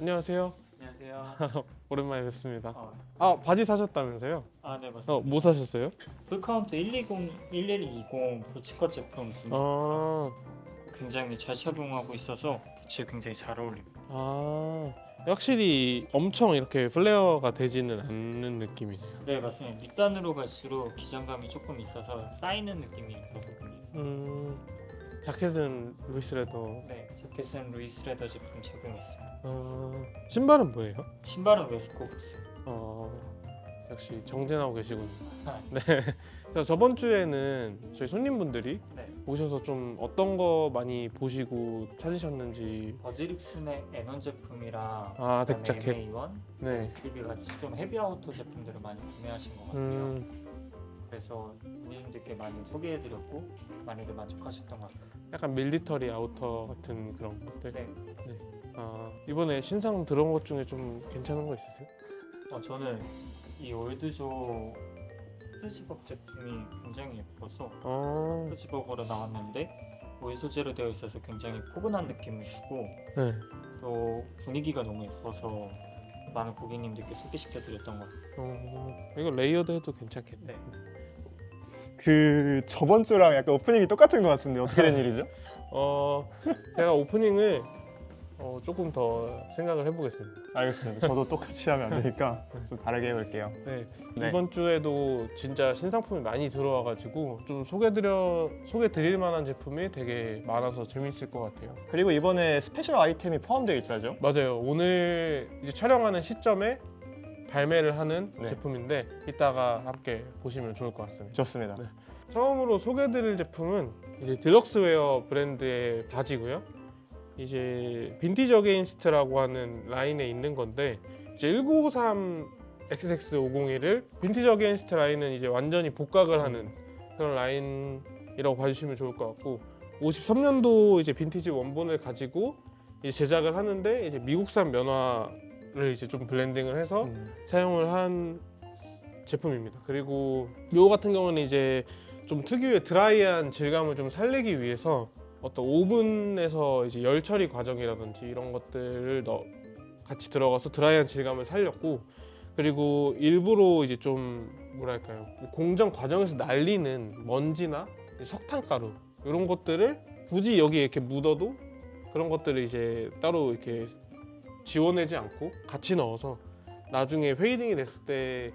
안녕하세요. 안녕하세요. 오랜만에 뵙습니다. 어, 아 바지 사셨다면서요? 아, 네, 맞습니다. 어뭐 사셨어요? 풀카운트 120, 1120 부츠컷 제품 중 아, 굉장히 잘 착용하고 있어서 부츠에 굉장히 잘 어울립니다. 아 확실히 엄청 이렇게 플레어가 되지는 않는 느낌이네요. 네, 맞습니다. 밑단으로 갈수록 기장감이 조금 있어서 쌓이는 느낌이 게 있어요. 음 자켓은 루이스 레더. 네, 자켓은 루이스 레더 제품 착용했어요. 어, 신발은 뭐예요? 신발은 웨스코브스. 어 역시 정진하고 계시군요. 아. 네. 그래서 저번 주에는 저희 손님분들이 네, 오셔서 좀 어떤 거 많이 보시고 찾으셨는지. 버즈릭슨의 N1 제품이랑 아, 덱 자켓. MA1, 네. S3B 같이 좀 헤비아우터 제품들을 많이 구매하신 것 같아요. 음 그래서 고객님들께 많이 소개해드렸고 많이들 만족하셨던 것 같아요. 약간 밀리터리 아우터 같은 그런 것들. 네, 아 이번에 신상 들어온 것 중에 좀 괜찮은 거 있으세요? 어, 저는 이 올드조 후드지벅 제품이 굉장히 예뻐서 어, 후드지벅으로 나왔는데 울 소재로 되어 있어서 굉장히 포근한 느낌을 주고 네. 또 분위기가 너무 예뻐서 많은 고객님들께 소개시켜 드렸던 것 같아요. 어, 이거 레이어드 해도 괜찮겠네. 네. 그 저번 주랑 약간 오프닝이 똑같은 것 같은데 어떻게 된 일이죠? 어, 제가 오프닝을 어, 조금 더 생각을 해보겠습니다. 알겠습니다. 저도 똑같이 하면 안 되니까 좀 다르게 해볼게요. 네. 네. 이번 주에도 진짜 신상품이 많이 들어와가지고 좀 소개드려 소개드릴 만한 제품이 되게 많아서 재밌을 것 같아요. 그리고 이번에 스페셜 아이템이 포함되어 있다죠? 맞아요. 오늘 이제 촬영하는 시점에 발매를 하는 네. 제품인데 이따가 함께 보시면 좋을 것 같습니다. 좋습니다. 네. 처음으로 소개드릴 제품은 이제 디럭스웨어 브랜드의 바지고요. 이제 빈티지 어게인스트라고 하는 라인에 있는 건데 이제 1953 XX501을 빈티지 어게인스트 라인은 이제 완전히 복각을 하는 그런 라인이라고 봐주시면 좋을 것 같고 53년도 이제 빈티지 원본을 가지고 제작을 하는데 이제 미국산 면화 를 이제 좀 블렌딩을 해서 음, 사용을 한 제품입니다. 그리고 요 같은 경우는 이제 좀 특유의 드라이한 질감을 좀 살리기 위해서 어떤 오븐에서 이제 열 처리 과정이라든지 이런 것들을 넣 같이 들어가서 드라이한 질감을 살렸고 그리고 일부러 이제 좀 뭐랄까요? 공정 과정에서 날리는 먼지나 석탄가루 이런 것들을 굳이 여기에 이렇게 묻어도 그런 것들을 이제 따로 이렇게 지워내지 않고 같이 넣어서 나중에 페이딩이 됐을 때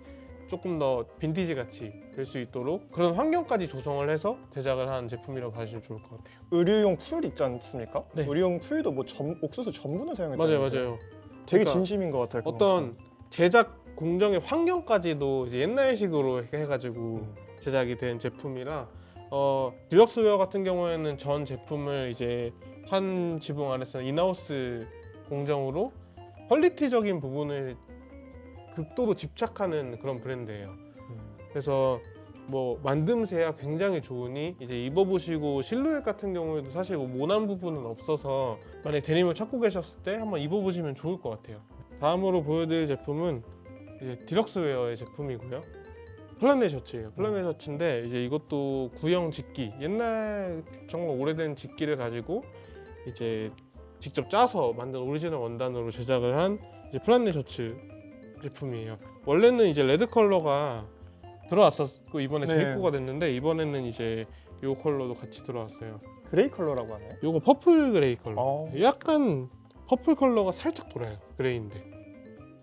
조금 더 빈티지 같이 될 수 있도록 그런 환경까지 조성을 해서 제작을 한 제품이라고 봐주시면 좋을 것 같아요. 의류용 풀 있지 않습니까? 네. 의류용 풀도 뭐 점, 옥수수 전분을 사용했다. 맞아요, 맞아요. 되게 그러니까 진심인 것 같아요. 그건. 어떤 제작 공정의 환경까지도 이제 옛날식으로 해가지고 음. 제작이 된 제품이라 어, 딜럭스웨어 같은 경우에는 전 제품을 이제 한 지붕 안에서 인하우스 공정으로 퀄리티적인 부분을 극도로 집착하는 그런 브랜드예요. 음. 그래서 뭐 만듦새야 굉장히 좋으니 이제 입어보시고 실루엣 같은 경우에도 사실 뭐 모난 부분은 없어서 만약 에 데님을 찾고 계셨을 때 한번 입어보시면 좋을 것 같아요. 다음으로 보여드릴 제품은 이제 디럭스웨어의 제품이고요. 플라네 셔츠예요. 플라네 셔츠인데 이제 이것도 구형 직기 옛날 정말 오래된 직기를 가지고 이제 직접 짜서 만든 오리지널 원단으로 제작을 한 플라네 셔츠 제품이에요. 원래는 이제 레드 컬러가 들어왔었고 이번에 네. 재입고가 됐는데 이번에는 이제 요 컬러도 같이 들어왔어요. 그레이 컬러라고 하나요? 요거 퍼플 그레이 컬러. 어. 약간 퍼플 컬러가 살짝 돌아요. 그레이인데.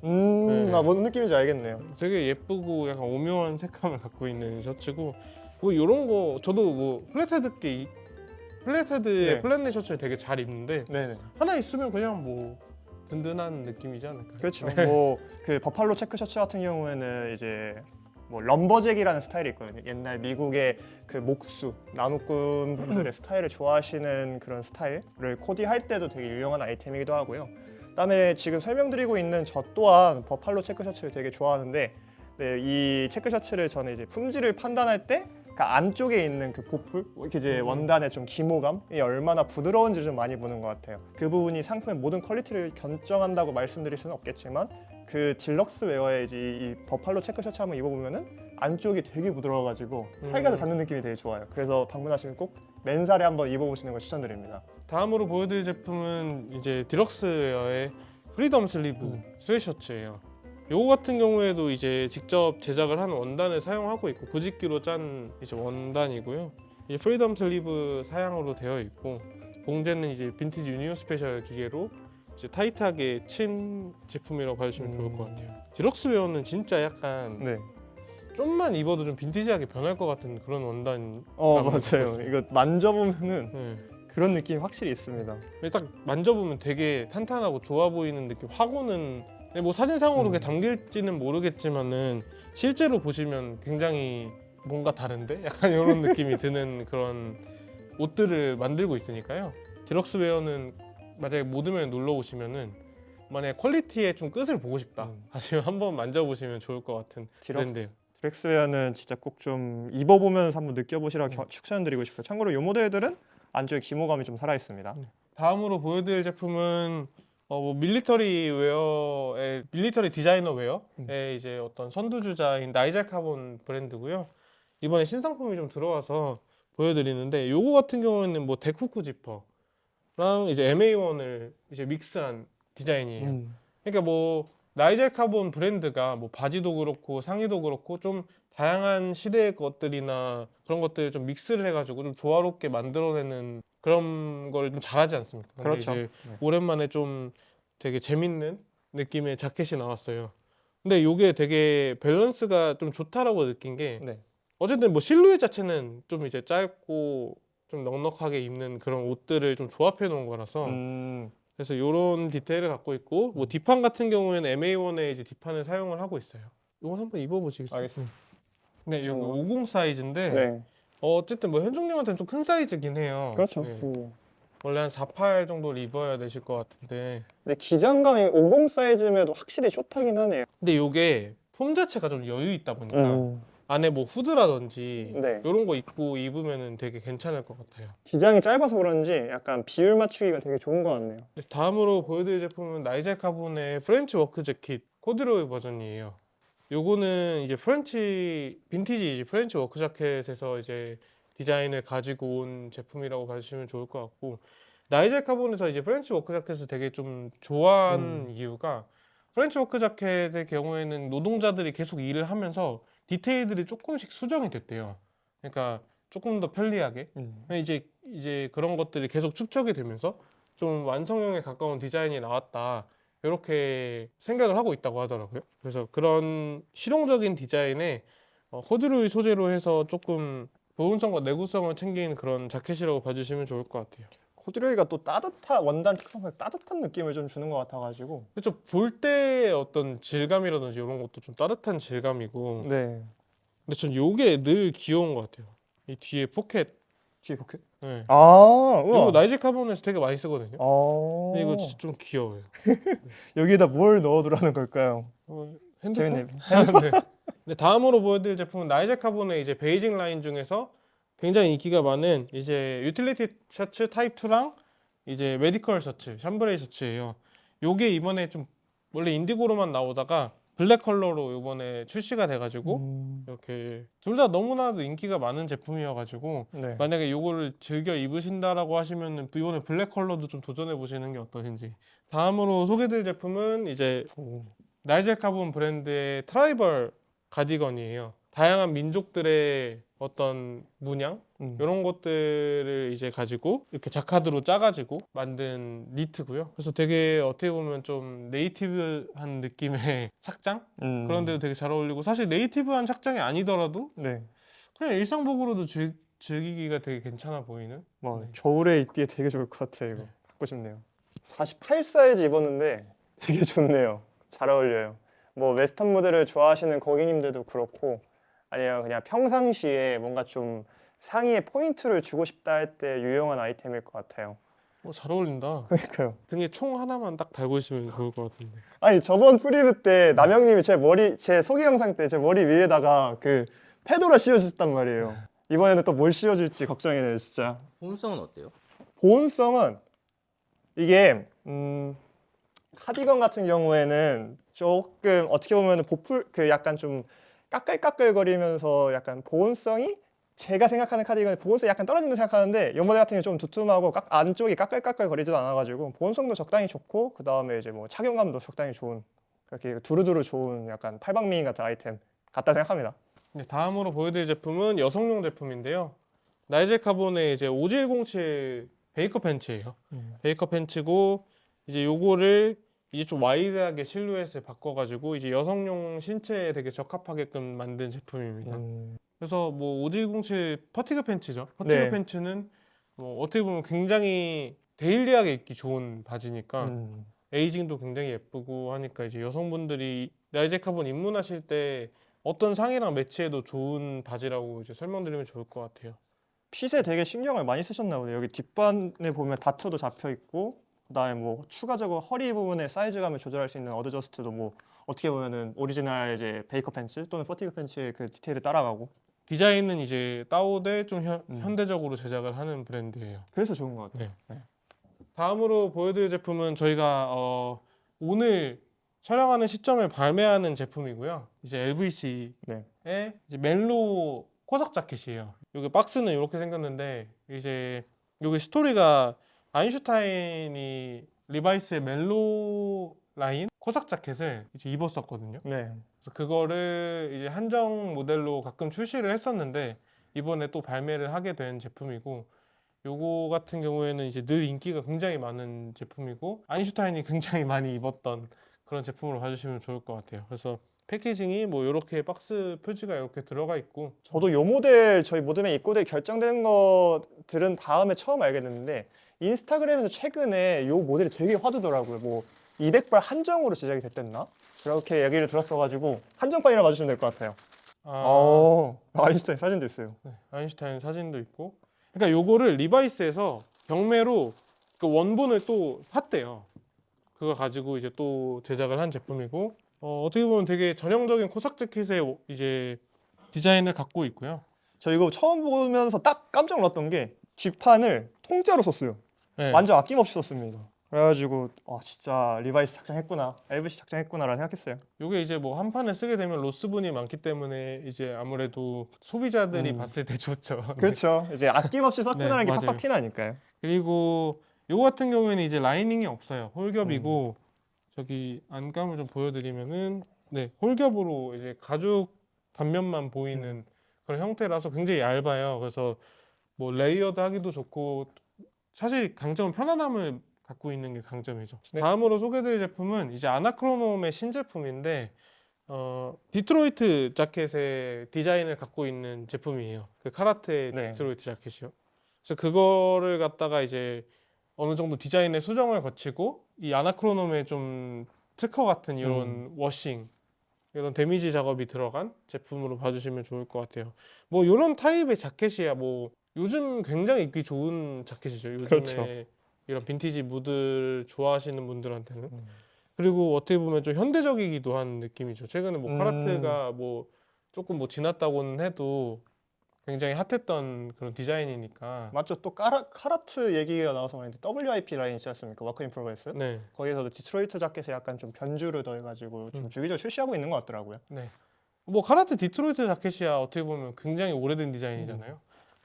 음, 네. 나 뭔 느낌인지 알겠네요. 되게 예쁘고 약간 오묘한 색감을 갖고 있는 셔츠고 뭐 이런 거 저도 뭐 플랫헤드 게 플랫헤드의 네. 플랫네 셔츠 되게 잘 입는데 네네. 하나 있으면 그냥 뭐 든든한 느낌이지 않을까요? 그렇죠. 뭐 그 버팔로 체크 셔츠 같은 경우에는 이제 뭐 럼버잭이라는 스타일이 있거든요. 옛날 미국의 그 목수 나무꾼 분들의 스타일을 좋아하시는 그런 스타일을 코디할 때도 되게 유용한 아이템이기도 하고요. 그다음에 지금 설명드리고 있는 저 또한 버팔로 체크 셔츠를 되게 좋아하는데 네, 이 체크 셔츠를 저는 이제 품질을 판단할 때 그 안쪽에 있는 그 보풀 이렇게 이제 음. 원단의 좀 기모감이 얼마나 부드러운지 좀 많이 보는 것 같아요. 그 부분이 상품의 모든 퀄리티를 결정한다고 말씀드릴 수는 없겠지만 그 딜럭스 웨어의 이제 이 버팔로 체크 셔츠 한번 입어보면은 안쪽이 되게 부드러워가지고 음. 살갗을 닿는 느낌이 되게 좋아요. 그래서 방문하시면 꼭 맨살에 한번 입어보시는 걸 추천드립니다. 다음으로 보여드릴 제품은 이제 디럭스웨어의 프리덤 슬리브 음. 스웨셔츠예요. 요거 같은 경우에도 이제 직접 제작을 한 원단을 사용하고 있고 구직기로 짠 이제 원단이고요. 이제 프리덤 슬리브 사양으로 되어 있고 봉제는 이제 빈티지 유니온 스페셜 기계로 이제 타이트하게 친 제품이라고 봐주시면 좋을 것 음. 같아요. 디럭스 웨어는 진짜 약간 네. 좀만 입어도 좀 빈티지하게 변할 것 같은 그런 원단. 어 맞아요. 이거 만져보면은 네. 그런 느낌이 확실히 있습니다. 딱 만져보면 되게 탄탄하고 좋아 보이는 느낌 확 오는 근데 뭐 사진상으로 음. 그게 담길지는 모르겠지만은 실제로 보시면 굉장히 뭔가 다른데 약간 이런 느낌이 드는 그런 옷들을 만들고 있으니까요 디럭스 웨어는 만약에 모드면 놀러 오시면은 만약에 퀄리티에 좀 끝을 보고 싶다 음. 하시면 한번 만져보시면 좋을 것 같은 디럭스 브랜드예요 드렉스웨어는 진짜 꼭 좀 입어보면서 한번 느껴보시라고 음. 겨- 추천드리고 싶어요. 참고로 이 모델들은 안쪽에 기모감이 좀 살아 있습니다. 다음으로 보여드릴 제품은 어, 뭐 밀리터리 웨어의 밀리터리 디자이너 웨어의 음. 이제 어떤 선두주자인 나이잘 카본 브랜드고요. 이번에 신상품이 좀 들어와서 보여드리는데 요거 같은 경우에는 뭐 데쿠쿠 지퍼랑 이제 MA1을 이제 믹스한 디자인이에요. 음. 그러니까 뭐 나이젤 카본 브랜드가 뭐 바지도 그렇고 상의도 그렇고 좀 다양한 시대의 것들이나 그런 것들을 좀 믹스를 해가지고 좀 조화롭게 만들어내는 그런 걸 좀 잘하지 않습니까? 근데 그렇죠. 이제 네. 오랜만에 좀 되게 재밌는 느낌의 자켓이 나왔어요. 근데 이게 되게 밸런스가 좀 좋다라고 느낀 게 네. 어쨌든 뭐 실루엣 자체는 좀 이제 짧고 좀 넉넉하게 입는 그런 옷들을 좀 조합해 놓은 거라서 음. 그래서 이런 디테일을 갖고 있고 뭐 뒷판 같은 경우에는 MA1의 이제 뒷판을 사용을 하고 있어요. 이건 한번 입어보시겠어요? 알겠습니다. 네, 어. 50 사이즈인데 네. 어, 어쨌든 뭐 현중님한테는 좀 큰 사이즈긴 해요. 그렇죠. 네. 음. 원래 한 48 정도를 입어야 되실 것 같은데 근데 기장감이 50 사이즈임에도 확실히 숏하긴 하네요. 근데 이게 폼 자체가 좀 여유 있다 보니까 음. 안에 뭐 후드라든지 네. 이런 거 입고 입으면은 되게 괜찮을 것 같아요. 기장이 짧아서 그런지 약간 비율 맞추기가 되게 좋은 것 같네요. 네, 다음으로 보여드릴 제품은 나이젤 카본의 프렌치 워크 재킷 코드로이 버전이에요. 요거는 이제 프렌치 빈티지 이제 프렌치 워크 자켓에서 이제 디자인을 가지고 온 제품이라고 봐주시면 좋을 것 같고 나이젤 카본에서 이제 프렌치 워크 자켓을 되게 좀 좋아하는 이유가 프렌치 워크 자켓의 경우에는 노동자들이 계속 일을 하면서 디테일들이 조금씩 수정이 됐대요. 그러니까 조금 더 편리하게 음. 이제 이제 그런 것들이 계속 축적이 되면서 좀 완성형에 가까운 디자인이 나왔다 이렇게 생각을 하고 있다고 하더라고요. 그래서 그런 실용적인 디자인에 어, 코드로이 소재로 해서 조금 보온성과 내구성을 챙긴 그런 자켓이라고 봐주시면 좋을 것 같아요. 코드로이가 또 따뜻한 원단 특성상 따뜻한 느낌을 좀 주는 것 같아가지고. 그렇죠. 볼 때 어떤 질감이라든지 이런 것도 좀 따뜻한 질감이고, 네. 근데 전 요게 늘 귀여운 것 같아요. 이 뒤에 포켓. 뒤에 포켓. 네. 아, 이거 우와. 나이즈 카본에서 되게 많이 쓰거든요. 아. 근데 이거 진짜 좀 귀여워요. 여기에다 뭘 넣어두라는 걸까요? 어, 핸드폰? 재밌네요. 네. 네, 다음으로 보여드릴 제품은 나이제 카본의 이제 베이징 라인 중에서 굉장히 인기가 많은 이제 유틸리티 셔츠 타입 2랑 이제 메디컬 셔츠, 샴브레이 셔츠예요. 요게 이번에 좀 원래 인디고로만 나오다가 블랙 컬러로 이번에 출시가 돼가지고 음. 이렇게 둘 다 너무나도 인기가 많은 제품이어가지고 네. 만약에 요거를 즐겨 입으신다라고 하시면은 이번에 블랙 컬러도 좀 도전해 보시는 게 어떠신지. 다음으로 소개드릴 제품은 이제 오. 나이젤 카본 브랜드의 트라이벌 가디건이에요. 다양한 민족들의 어떤 문양 음. 이런 것들을 이제 가지고 이렇게 자카드로 짜가지고 만든 니트고요. 그래서 되게 어떻게 보면 좀 네이티브한 느낌의 착장 음. 그런데도 되게 잘 어울리고 사실 네이티브한 착장이 아니더라도 네. 그냥 일상복으로도 즐, 즐기기가 되게 괜찮아 보이는. 뭐 네. 겨울에 입기에 되게 좋을 것 같아 요. 이거 네. 갖고 싶네요. 48 사이즈 입었는데 되게 좋네요. 잘 어울려요. 뭐 웨스턴 무드를 좋아하시는 고객님들도 그렇고 아니면 그냥 평상시에 뭔가 좀 상의에 포인트를 주고 싶다 할 때 유용한 아이템일 것 같아요. 어, 잘 어울린다. 그러니까요. 등에 총 하나만 딱 달고 있으면 좋을 것 같은데. 아니 저번 프리뷰 때 남영님이 제 머리 제 소개 영상 때 제 머리 위에다가 그 페도라 씌워주셨단 말이에요. 이번에는 또 뭘 씌워줄지 걱정이네요, 진짜. 보온성은 어때요? 보온성은 이게 음, 카디건 같은 경우에는 조금 어떻게 보면 보풀 그 약간 좀 까끌까끌거리면서 약간 보온성이 제가 생각하는 카디건이 보온성이 약간 떨어진다 생각하는데 이 모델 같은 경우 좀 두툼하고 깍, 안쪽이 까끌까끌 거리지도 않아가지고 보온성도 적당히 좋고 그 다음에 이제 뭐 착용감도 적당히 좋은 그렇게 두루두루 좋은 약간 팔방미인 같은 아이템 같다 생각합니다. 네, 다음으로 보여드릴 제품은 여성용 제품인데요. 나이젤 카본의 이제 5107 베이커 팬츠예요. 베이커 팬츠고 이제 요거를 이제 좀 와이드하게 실루엣을 바꿔가지고 이제 여성용 신체에 되게 적합하게끔 만든 제품입니다. 음, 그래서 뭐5107 퍼티그 팬츠죠. 퍼티그 네. 팬츠는 뭐 어떻게 보면 굉장히 데일리하게 입기 좋은 바지니까 음. 에이징도 굉장히 예쁘고 하니까 이제 여성분들이 나이제 카본 입문하실 때 어떤 상이랑 매치해도 좋은 바지라고 이제 설명드리면 좋을 것 같아요. 핏에 되게 신경을 많이 쓰셨나 보네요. 여기 뒷반에 보면 다트도 잡혀 있고 그다음에 뭐 추가적으로 허리 부분에 사이즈감을 조절할 수 있는 어드저스트도 뭐 어떻게 보면은 오리지널 이제 베이커 팬츠 또는 퍼티그 팬츠의 그 디테일을 따라가고 디자인은 이제 따오대 좀 현, 음. 현대적으로 제작을 하는 브랜드예요. 그래서 좋은 것 같아요. 다음으로 보여드릴 제품은 저희가 어, 오늘 촬영하는 시점에 발매하는 제품이고요. 이제 LVC의 네. 이제 멜로 코삭 자켓이에요. 여기 박스는 이렇게 생겼는데 이제 여기 스토리가 아인슈타인이 리바이스의 멜로 라인 코삭 자켓을 이제 입었었거든요. 네. 그래서 그거를 이제 한정 모델로 가끔 출시를 했었는데 이번에 또 발매를 하게 된 제품이고 요거 같은 경우에는 이제 늘 인기가 굉장히 많은 제품이고 아인슈타인이 굉장히 많이 입었던 그런 제품으로 봐주시면 좋을 것 같아요. 그래서 패키징이 뭐 이렇게 박스 표지가 이렇게 들어가 있고 저도 요 모델 저희 모델에 입고될 결정된 것들은 다음에 처음 알게 됐는데 인스타그램에서 최근에 요 모델이 되게 화두더라고요. 뭐 200발 한정으로 제작이 됐댔나? 그렇게 얘기를 들었어가지고 한정판이라 봐주시면 될 것 같아요. 아, 어, 아인슈타인 사진도 있어요. 네, 아인슈타인 사진도 있고 그러니까 요거를 리바이스에서 경매로 그 원본을 또 샀대요. 그거 가지고 이제 또 제작을 한 제품이고 어, 어떻게 보면 되게 전형적인 코삭 재킷의 이제 디자인을 갖고 있고요. 저 이거 처음 보면서 딱 깜짝 놀랐던 게 뒷판을 통짜로 썼어요. 네. 완전 아낌없이 썼습니다. 그래가지고 아 진짜 리바이스 작정했구나, LVC 작정했구나라는 생각했어요. 요게 이제 뭐 한 판을 쓰게 되면 로스분이 많기 때문에 이제 아무래도 소비자들이 음. 봤을 때 좋죠. 네. 그렇죠. 이제 아낌없이 썼구나라는 게 맞아요. 팍팍 티나니까요. 그리고 요거 같은 경우에는 이제 라이닝이 없어요. 홀겹이고 음. 저기 안감을 좀 보여드리면은 네 홀겹으로 이제 가죽 단면만 보이는 음. 그런 형태라서 굉장히 얇아요. 그래서 뭐 레이어드 하기도 좋고 사실 강점은 편안함을 갖고 있는 게 강점이죠. 네. 다음으로 소개드릴 제품은 이제 아나크로놈의 신제품인데 어 디트로이트 자켓의 디자인을 갖고 있는 제품이에요. 그 카라트의 네. 디트로이트 자켓이요. 그래서 그거를 갖다가 이제 어느 정도 디자인의 수정을 거치고 이 아나크로놈의 좀 특허 같은 이런 음. 워싱 이런 데미지 작업이 들어간 제품으로 봐주시면 좋을 것 같아요. 뭐 이런 타입의 자켓이야 뭐 요즘 굉장히 입기 좋은 자켓이죠. 요즘에 그렇죠. 이런 빈티지 무드를 좋아하시는 분들한테는 음. 그리고 어떻게 보면 좀 현대적이기도 한 느낌이죠. 최근에 뭐 음. 카라트가 뭐 조금 뭐 지났다고는 해도 굉장히 핫했던 그런 디자인이니까. 맞죠. 또 카라, 카라트 얘기가 나와서 말인데 WIP 라인 있지 않습니까? 워크 인 프로그레스. 네, 거기서도 디트로이트 자켓에 약간 좀 변주를 더해가지고 좀 음. 주기적으로 출시하고 있는 것 같더라고요. 네. 뭐 카라트 디트로이트 자켓이야 어떻게 보면 굉장히 오래된 디자인이잖아요.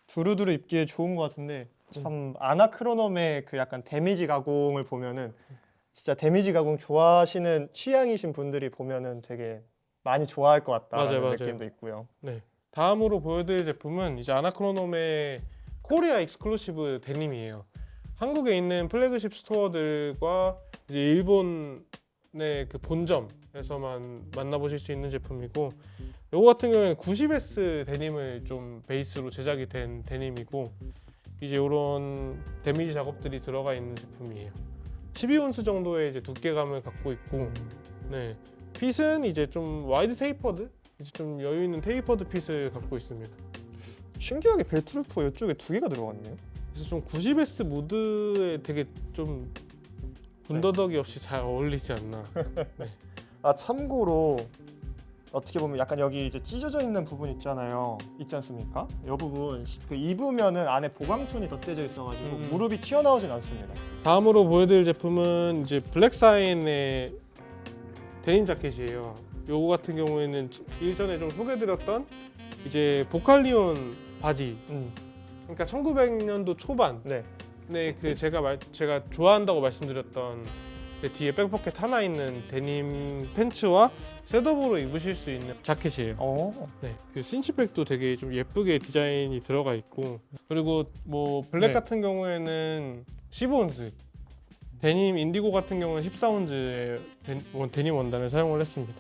두루두루 입기에 좋은 것 같은데 참 아나크로놈의 그 약간 데미지 가공을 보면은 진짜 데미지 가공 좋아하시는 취향이신 분들이 보면은 되게 많이 좋아할 것 같다는 맞아요, 맞아요. 느낌도 있고요. 네. 다음으로 보여드릴 제품은 이제 아나크로놈의 코리아 익스클루시브 데님이에요. 한국에 있는 플래그십 스토어들과 이제 일본의 그 본점 에서만 만나보실 수 있는 제품이고 요거 같은 경우에는 90S 데님을 좀 베이스로 제작이 된 데님이고 이제 이런 데미지 작업들이 들어가 있는 제품이에요. 12온스 정도의 이제 두께감을 갖고 있고 네. 핏은 이제 좀 와이드 테이퍼드 이제 좀 여유 있는 테이퍼드 핏을 갖고 있습니다. 신기하게 벨트 루프 이쪽에 두 개가 들어갔네요. 그래서 좀 90S 무드에 되게 좀 군더더기 없이 잘 어울리지 않나. 아 참고로 어떻게 보면 약간 여기 이제 찢어져 있는 부분 있잖아요. 있지 않습니까? 이 부분 그 입으면은 안에 보강천이 덧대져 있어가지고 음. 무릎이 튀어나오진 않습니다. 다음으로 보여드릴 제품은 이제 블랙사인의 데님 자켓이에요. 요거 같은 경우에는 일전에 좀 소개드렸던 이제 보칼리온 바지. 음. 그러니까 1900년도 초반. 네. 네, 그 제가 말 제가 좋아한다고 말씀드렸던 그 뒤에 백포켓 하나 있는 데님 팬츠와 셋업으로 입으실 수 있는 자켓이에요. 어. 네, 그 cinch백도 되게 좀 예쁘게 디자인이 들어가 있고 그리고 뭐 블랙 네. 같은 경우에는 15온스 데님 인디고 같은 경우는 14온즈의 데님 원단을 사용을 했습니다.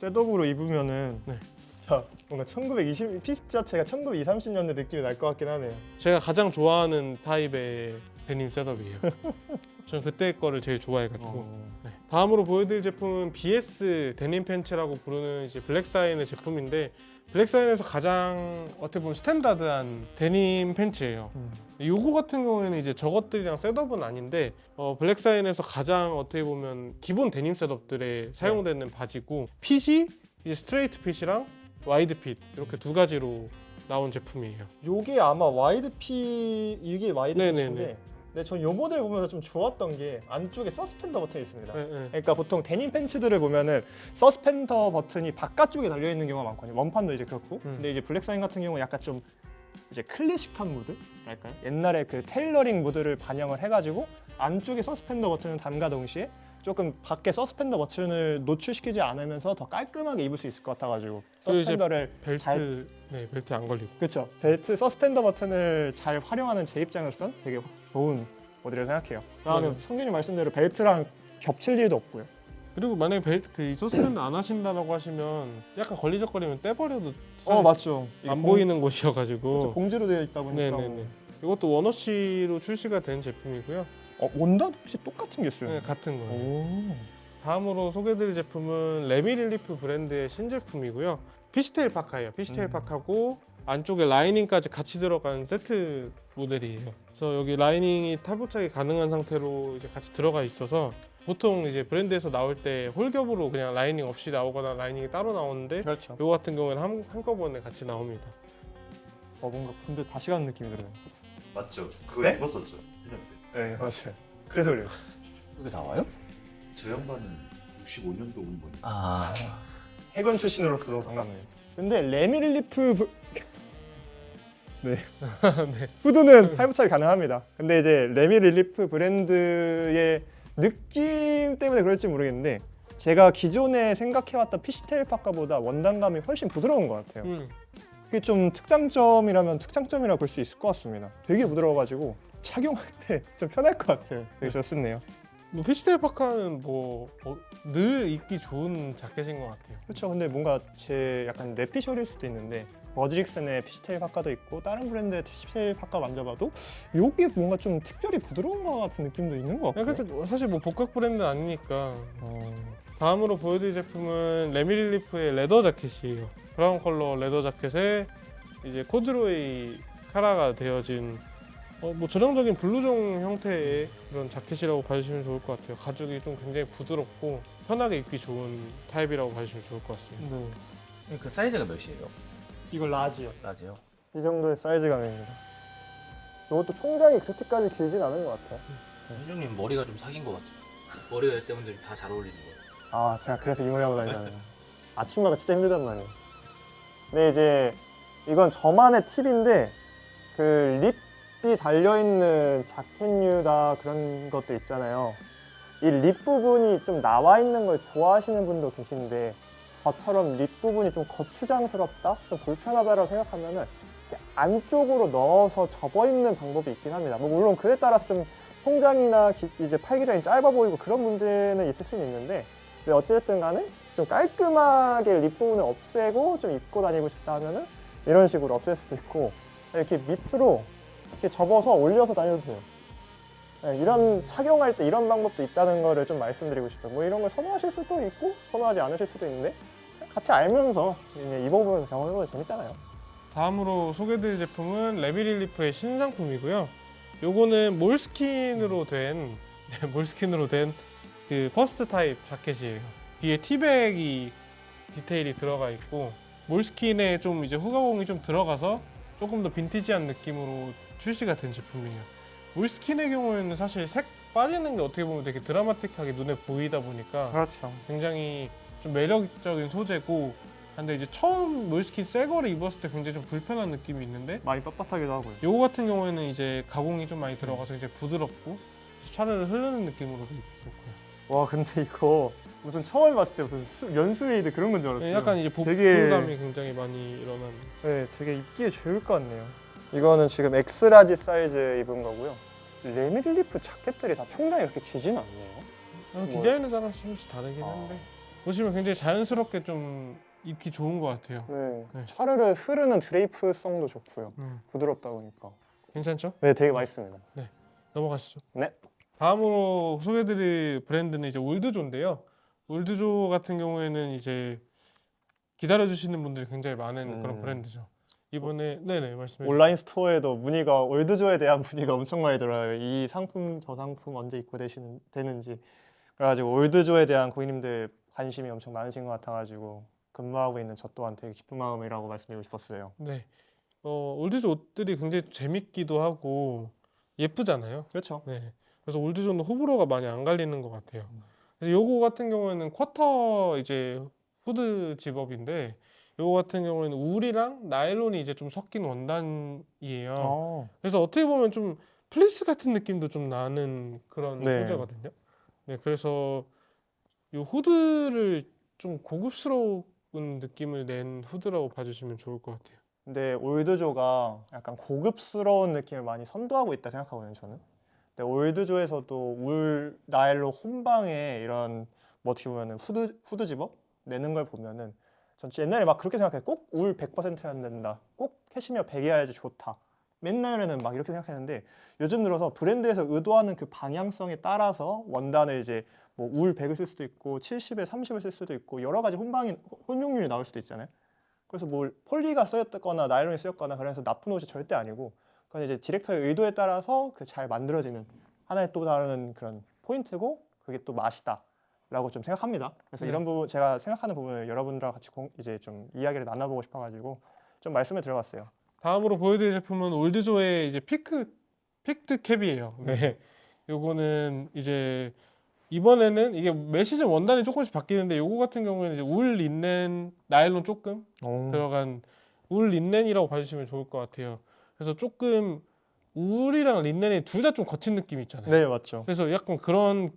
셋업으로 입으면은 네. 자 뭔가 1920 피스 자체가 1920, 30년대 느낌이 날 것 같긴 하네요. 제가 가장 좋아하는 타입의 데님 셋업이에요. 저는 그때 거를 제일 좋아해가지고. 어. 네. 다음으로 보여드릴 제품은 BS 데님 팬츠라고 부르는 이제 블랙사인의 제품인데 블랙사인에서 가장 어떻게 보면 스탠다드한 데님 팬츠예요. 음. 요거 같은 경우에는 이제 저것들이랑 셋업은 아닌데 어, 블랙사인에서 가장 어떻게 보면 기본 데님 셋업들에 사용되는 바지고 핏이 이제 스트레이트 핏이랑 와이드 핏 이렇게 두 가지로 나온 제품이에요. 요게 아마 와이드 피 이게 와이드 네네네. 피인데 근데 전 요 모델 보면서 좀 좋았던 게 안쪽에 서스펜더 버튼이 있습니다. 네, 네. 그러니까 보통 데님 팬츠들을 보면은 서스펜더 버튼이 바깥쪽에 달려 있는 경우가 많거든요. 원판도 이제 그렇고. 음. 근데 이제 블랙 사인 같은 경우 는 약간 좀 이제 클래식한 무드랄까요? 옛날에 그 테일러링 무드를 반영을 해가지고 안쪽에 서스펜더 버튼을 담가 동시에 조금 밖에 서스펜더 버튼을 노출시키지 않으면서 더 깔끔하게 입을 수 있을 것 같아가지고 그리고 이제 서스펜더를 벨트 잘- 네 벨트 안 걸리고. 그렇죠. 벨트 서스펜더 버튼을 잘 활용하는 제 입장으로선 되게 좋은 모델이라고 생각해요. 그다음에 네. 성균이 말씀대로 벨트랑 겹칠 일도 없고요. 그리고 만약에 벨트 그 서스펜드 안 하신다라고 하시면 약간 걸리적거리면 떼버려도 사실 어 맞죠. 안 공- 보이는. 곳이어가지고. 공지로 되어 있다 보니까 네네네. 이것도 원워시로 출시가 된 제품이고요. 어, 원단 혹시 똑같은 게 있어요? 네, 같은 거예요. 오. 다음으로 소개드릴 제품은 레미릴리프 브랜드의 신제품이고요. 피시테일 파카예요. 피시테일 음. 파카고 안쪽에 라이닝까지 같이 들어간 세트 모델이에요. 그래서 여기 라이닝이 탈부착이 가능한 상태로 이제 같이 들어가 있어서 보통 이제 브랜드에서 나올 때 홀겹으로 그냥 라이닝 없이 나오거나 라이닝이 따로 나오는데 그렇죠. 이거 같은 경우에는 한, 한꺼번에 같이 나옵니다. 어 뭔가 군대 다시 가는 느낌이 들어요. 맞죠? 그거 네? 입었었죠. 네 맞아요. 그래서 그래요. 그게 나와요? 저 양반은 65년도 온 거니까. 아 해군 출신으로서 반갑네요. 근데 레미릴리프 브... 네. 후드는 탈부착이 가능합니다. 근데 이제 레미릴리프 브랜드의 느낌 때문에 그럴지 모르겠는데 제가 기존에 생각해왔던 피시텔 파카보다 원단감이 훨씬 부드러운 것 같아요. 음. 그게 좀 특장점이라면 특장점이라 볼 수 있을 것 같습니다. 되게 부드러워가지고 착용할 때 좀 편할 것 같아요. 되게 좋습네요. 뭐 피시테일 파카는 뭐 늘 입기 좋은 자켓인 것 같아요. 그렇죠. 근데 뭔가 제 약간 내피셜일 수도 있는데 버드릭슨의 피시테일 파카도 있고 다른 브랜드의 피시테일 파카 만져봐도 이게 뭔가 좀 특별히 부드러운 것 같은 느낌도 있는 것 같고. 그러니까 사실 뭐 복각 브랜드는 아니니까 어, 다음으로 보여드릴 제품은 레미릴리프의 레더 자켓이에요. 브라운 컬러 레더 자켓에 이제 코드로이 카라가 되어진 어, 뭐 전형적인 블루종 형태의 그런 자켓이라고 봐주시면 좋을 것 같아요. 가죽이 좀 굉장히 부드럽고 편하게 입기 좋은 타입이라고 봐주시면 좋을 것 같습니다. 네. 그 사이즈가 몇이에요? 이거 라지요. 라지요? 이 정도의 사이즈감입니다. 이것도 총장이 그렇게까지 길진 않은 것 같아요. 현정님 머리가 좀 사귄 것 같아요. 머리가 이 때문에 다잘 어울리는 거예요. 아 제가 그래서 이 모양으로 다니잖아요 아침마다 진짜 힘들단 말이에요 근데 이제 이건 저만의 팁인데 그 립 이 달려있는 자켓류다 그런 것도 있잖아요. 이 립 부분이 좀 나와 있는 걸 좋아하시는 분도 계신데 저처럼 립 부분이 좀 거추장스럽다? 좀 불편하다라고 생각하면은 안쪽으로 넣어서 접어 입는 방법이 있긴 합니다. 뭐 물론 그에 따라서 좀 통장이나 기- 이제 팔기장이 짧아 보이고 그런 문제는 있을 수는 있는데 어찌됐든 간에 좀 깔끔하게 립 부분을 없애고 좀 입고 다니고 싶다 하면은 이런 식으로 없앨 수도 있고 이렇게 밑으로 이렇게 접어서 올려서 다녀도 돼요. 네, 이런 착용할 때 이런 방법도 있다는 거를 좀 말씀드리고 싶어요. 뭐 이런 걸 선호하실 수도 있고 선호하지 않으실 수도 있는데 같이 알면서 이제 입어보면 경험해보면 재밌잖아요. 다음으로 소개드릴 제품은 레미릴리프의 신상품이고요. 요거는 몰스킨으로 된 네, 몰스킨으로 된 그 퍼스트 타입 자켓이에요. 뒤에 티백이 디테일이 들어가 있고 몰스킨에 좀 이제 후가공이 좀 들어가서 조금 더 빈티지한 느낌으로 출시가 된 제품이에요. 몰스킨의 경우에는 사실 색 빠지는 게 어떻게 보면 되게 드라마틱하게 눈에 보이다 보니까 그렇죠. 굉장히 좀 매력적인 소재고 근데 이제 처음 몰스킨 새 거를 입었을 때 굉장히 좀 불편한 느낌이 있는데 많이 빳빳하기도 하고요. 요거 같은 경우에는 이제 가공이 좀 많이 들어가서 이제 부드럽고 샤르르 흐르는 느낌으로도 좋고요. 와 근데 이거 무슨 처음 봤을 때 무슨 수, 면스웨이드 그런 건 줄 알았어요. 네, 약간 이제 되게- 복불감이 굉장히 많이 일어나는. 네, 되게 입기에 좋을 것 같네요. 이거는 지금 엑스라지 사이즈 입은 거고요. 레미릴리프 자켓들이 다 평당이 이렇게 길진 않네요. 어, 디자인에 따라서 조금씩 다르긴 아. 한데 보시면 굉장히 자연스럽게 좀 입기 좋은 것 같아요. 네. 네. 샤르르 흐르는 드레이프성도 좋고요. 음, 부드럽다 보니까. 괜찮죠? 네, 되게 맛있습니다. 넘어가시죠. 네. 다음으로 소개드릴 브랜드는 이제 올드조인데요. 올드조 같은 경우에는 이제 기다려주시는 분들이 굉장히 많은 그런 음. 브랜드죠. 이번에 네네 말씀해 주세요. 온라인 스토어에도 문의가 올드조에 대한 문의가 엄청 많이 들어요. 이 상품 저 상품 언제 입고 되시는 되는지. 그래가지고 올드조에 대한 고객님들 관심이 엄청 많으신 것 같아가지고 근무하고 있는 저 또한 되게 기쁜 마음이라고 말씀드리고 싶었어요. 네. 어, 올드조 옷들이 굉장히 재밌기도 하고 예쁘잖아요. 그렇죠. 네. 그래서 올드존은 호불호가 많이 안 갈리는 것 같아요. 그래서 요거 같은 경우에는 쿼터 이제 후드 집업인데 요거 같은 경우에는 울이랑 나일론이 이제 좀 섞인 원단이에요. 어. 그래서 어떻게 보면 좀 플리스 같은 느낌도 좀 나는 그런 네. 소재거든요. 네, 그래서 요 후드를 좀 고급스러운 느낌을 낸 후드라고 봐주시면 좋을 것 같아요. 근데 올드조가 약간 고급스러운 느낌을 많이 선도하고 있다 생각하거든요, 저는. 근데 올드조에서도 울 나일로 혼방에 이런 뭐 어떻게 보면은 후드 후드 집업 내는 걸 보면은 전 옛날에 막 그렇게 생각해. 꼭 울 100%야 된다. 꼭 캐시미어 100이어야지 좋다. 맨날에는 막 이렇게 생각했는데 요즘 들어서 브랜드에서 의도하는 그 방향성에 따라서 원단을 이제 뭐 울 100을 쓸 수도 있고 70에 30을 쓸 수도 있고 여러 가지 혼방이 혼용률이 나올 수도 있잖아요. 그래서 뭘 폴리가 쓰였거나 나일론이 쓰였거나 그래서 나쁜 옷이 절대 아니고 그건 이제 디렉터의 의도에 따라서 그 잘 만들어지는 하나의 또 다른 그런 포인트고 그게 또 맛이다 라고 좀 생각합니다. 그래서 네. 이런 부분 제가 생각하는 부분을 여러분들과 같이 공, 이제 좀 이야기를 나눠보고 싶어가지고 좀 말씀을 드려봤어요. 다음으로 보여드릴 제품은 올드조의 이제 피크 픽드 캡이에요. 네. 요거는 이제 이번에는 이게 매 시즌 원단이 조금씩 바뀌는데 요거 같은 경우에는 이제 울 린넨 나일론 조금 들어간 울 린넨이라고 봐주시면 좋을 것 같아요. 그래서 조금 울이랑 린넨이 둘 다 좀 거친 느낌이 있잖아요. 네 맞죠. 그래서 약간 그런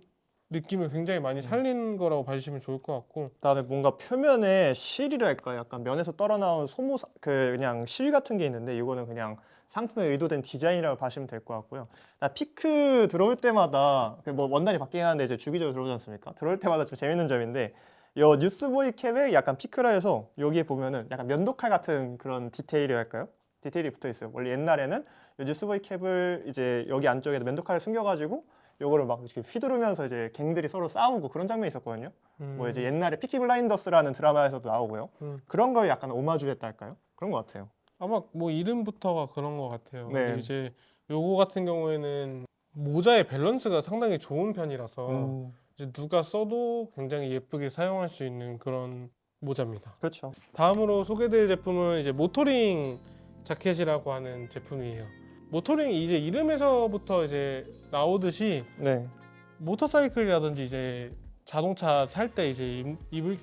느낌을 굉장히 많이 살린 거라고 봐주시면 좋을 것 같고 그다음에 뭔가 표면에 실이랄까 약간 면에서 떨어나온 소모 그 그냥 실 같은 게 있는데 이거는 그냥 상품에 의도된 디자인이라고 봐시면 될 것 같고요. 나 피크 들어올 때마다 그뭐 원단이 바뀌긴 하는데 이제 주기적으로 들어오지 않습니까? 들어올 때마다 좀 재밌는 점인데 요 뉴스보이 캡에 약간 피크라 해서 여기에 보면은 약간 면도칼 같은 그런 디테일이랄까요? 디테일이 붙어 있어요. 원래 옛날에는 요 뉴스보이 캡을 이제 여기 안쪽에 면도칼을 숨겨가지고 요거를 막 이렇게 휘두르면서 이제 갱들이 서로 싸우고 그런 장면이 있었거든요. 음, 뭐 이제 옛날에 피키 블라인더스라는 드라마에서도 나오고요. 음. 그런 걸 약간 오마주했다 할까요? 그런 것 같아요. 아마 뭐 이름부터가 그런 것 같아요. 네. 근데 이제 요거 같은 경우에는 모자의 밸런스가 상당히 좋은 편이라서 음. 이제 누가 써도 굉장히 예쁘게 사용할 수 있는 그런 모자입니다. 그렇죠. 다음으로 소개드릴 제품은 이제 모토링 자켓이라고 하는 제품이에요. 모토링이 이제 이름에서부터 이제 나오듯이 네. 모터사이클이라든지 이제 자동차 탈 때 이제 입, 입을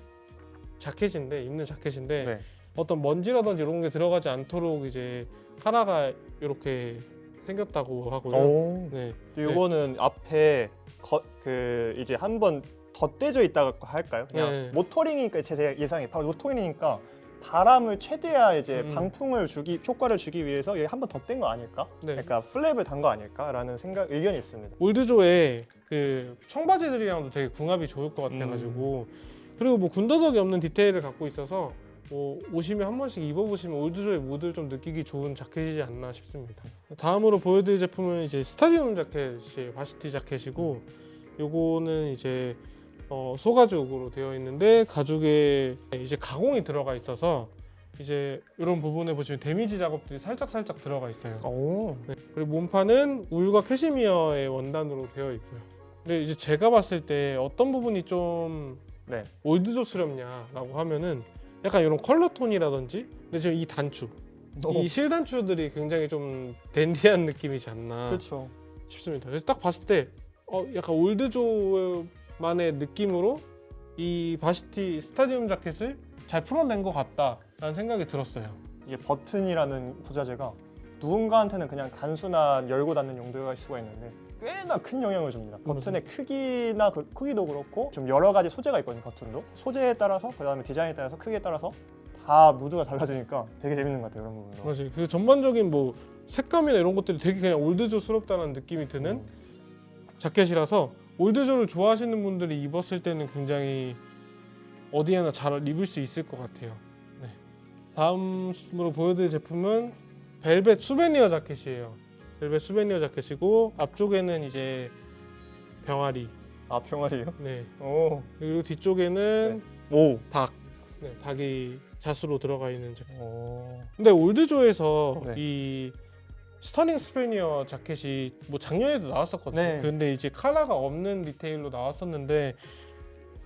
자켓인데 입는 자켓인데 네. 어떤 먼지라든지 이런 게 들어가지 않도록 이제 하나가 이렇게 생겼다고 하고요. 오. 네. 요거는 앞에 거, 그 이제 한번 덧대져 있다고 할까요? 그냥 네. 모터링이니까 제 예상이 바로 모터링이니까 바람을 최대한 이제 음. 방풍을 주기 효과를 주기 위해서 얘 한번 덧댄 거 아닐까? 네. 그러니까 플랩을 단 거 아닐까라는 생각 의견이 있습니다. 올드조의 그 청바지들이랑도 되게 궁합이 좋을 것 같아가지고 그리고 뭐 군더더기 없는 디테일을 갖고 있어서 뭐 오시면 한 번씩 입어보시면 올드조의 무드를 좀 느끼기 좋은 자켓이지 않나 싶습니다. 다음으로 보여드릴 제품은 이제 스타디움 자켓이 바시티 자켓이고 요거는 이제 어, 소가죽으로 되어 있는데 가죽에 이제 가공이 들어가 있어서 이제 이런 부분에 보시면 데미지 작업들이 살짝 살짝 들어가 있어요. 오. 네. 그리고 몸판은 울과 캐시미어의 원단으로 되어 있고요. 근데 이제 제가 봤을 때 어떤 부분이 좀 네. 올드조스럽냐라고 하면은 약간 이런 컬러 톤이라든지 근데 지금 이 단추 이 실단추들이 굉장히 좀 댄디한 느낌이지 않나 그렇죠. 싶습니다. 그래서 딱 봤을 때 어, 약간 올드조 만의 느낌으로 이 바시티 스타디움 자켓을 잘 풀어낸 것 같다라는 생각이 들었어요. 이게 버튼이라는 부자재가 누군가한테는 그냥 단순한 열고 닫는 용도일 수가 있는데 꽤나 큰 영향을 줍니다. 버튼의 크기나 그 크기도 그렇고 좀 여러 가지 소재가 있거든요. 버튼도 소재에 따라서 그다음에 디자인에 따라서 크기에 따라서 다 무드가 달라지니까 되게 재밌는 것 같아요. 그런 부분도. 맞아요. 그 전반적인 뭐 색감이나 이런 것들이 되게 그냥 올드조스럽다는 느낌이 드는 음. 자켓이라서 올드조를 좋아하시는 분들이 입었을 때는 굉장히 어디에나 잘 입을 수 있을 것 같아요. 네. 다음으로 보여드릴 제품은 벨벳 수베니어 자켓이에요. 벨벳 수베니어 자켓이고 앞쪽에는 이제 병아리, 아 병아리요? 네. 오. 그리고 뒤쪽에는 오. 닭, 네, 닭이 자수로 들어가 있는 제품. 오. 근데 올드조에서 네. 이 스터닝 스페니어 자켓이 뭐 작년에도 나왔었거든요. 네. 근데 이제 컬러가 없는 디테일로 나왔었는데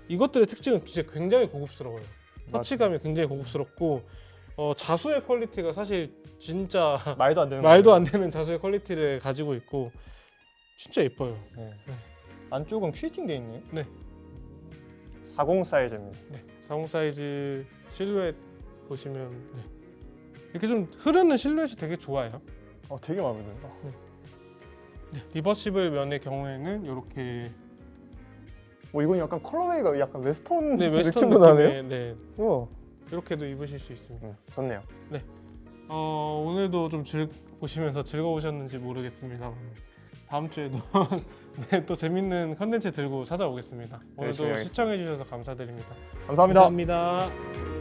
이것들의 특징은 진짜 굉장히 고급스러워요. 터치감이 굉장히 고급스럽고 어, 자수의 퀄리티가 사실 진짜 말도 안 되는. 말도. 안 되는 자수의 퀄리티를 가지고 있고 진짜 예뻐요. 네. 네. 안쪽은 퀼팅 돼 있네요. 네. 40 사이즈입니다. 네, 40 사이즈 실루엣 보시면 네. 이렇게 좀 흐르는 실루엣이 되게 좋아요. 어, 되게 마음에 들어요. 네, 리버시블 면의 경우에는 이렇게 오 이건 약간 컬러웨이가 약간 웨스턴 네, 웨스턴 느낌도 나네요. 네, 우와. 이렇게도 입으실 수 있습니다. 음, 좋네요. 어, 오늘도 좀 즐, 보시면서 즐거우셨는지 모르겠습니다. 다음 주에도 네, 또 재밌는 컨텐츠 들고 찾아오겠습니다. 열심히 오늘도 하겠습니다. 시청해 주셔서 감사드립니다. 감사합니다. 감사합니다.